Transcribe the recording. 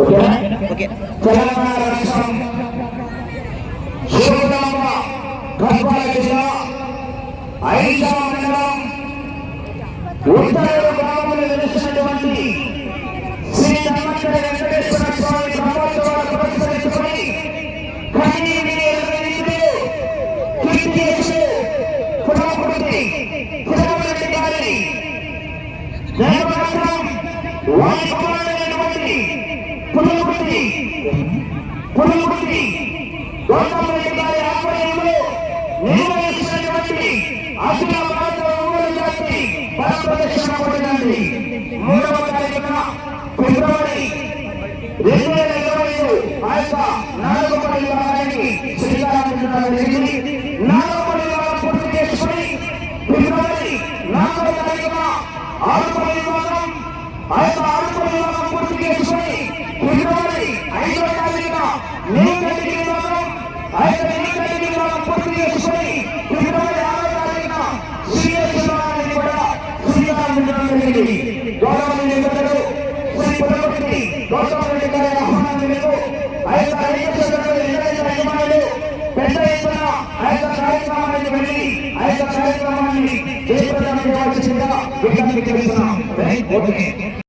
ఓకేనా ఓకే తెలంగాణ రాష్ట్రం శివరామ గద్వాల జిల్లా ఐదవ మండలం ఉత్తర గ్రామంలో నిలిచినటువంటి శ్రీ ధర్మచర వెంకటేశ్వర స్వామి బ్రహ్మోత్సవాలు పురస్కరించుకొని కన్నీటి ఎదురు వారి కుమారుడైనటువంటి పురుగుటి గౌతమ రెడ్డి గారి ఆధ్వర్యంలో నిర్వహిస్తున్నటువంటి అఖిల భారత ఒంగోలు జాతి బల పడినది మూడవ తారీఖున ఫిబ్రవరి రెండు వేల ఇరవై ఐదు ఆ యొక్క నాలుగు శ్రీకారం జరిగింది. నాలుగు పరివారం పూర్తి చేసుకుని ఫిబ్రవరి నాలుగవ తారీఖున ఆరు ఆ యొక్క ఆరు పూర్తి చేసుకుని ఫిబ్రవరి ఐదవ తారీఖున నీటి విభాగం ఆ యొక్క నీటి విభాగం పూర్తి చేసుకుని ఫిబ్రవరి ఆరవ తారీఖున సిఎస్ విభాగాన్ని కూడా శ్రీకారం జరిగింది. శ్రీ పురపతి ఆహ్వానం ఆ యొక్క కార్యక్రమాన్ని జయప్రదం చేయవలసిందిగా విజ్ఞప్తి చేస్తున్నాం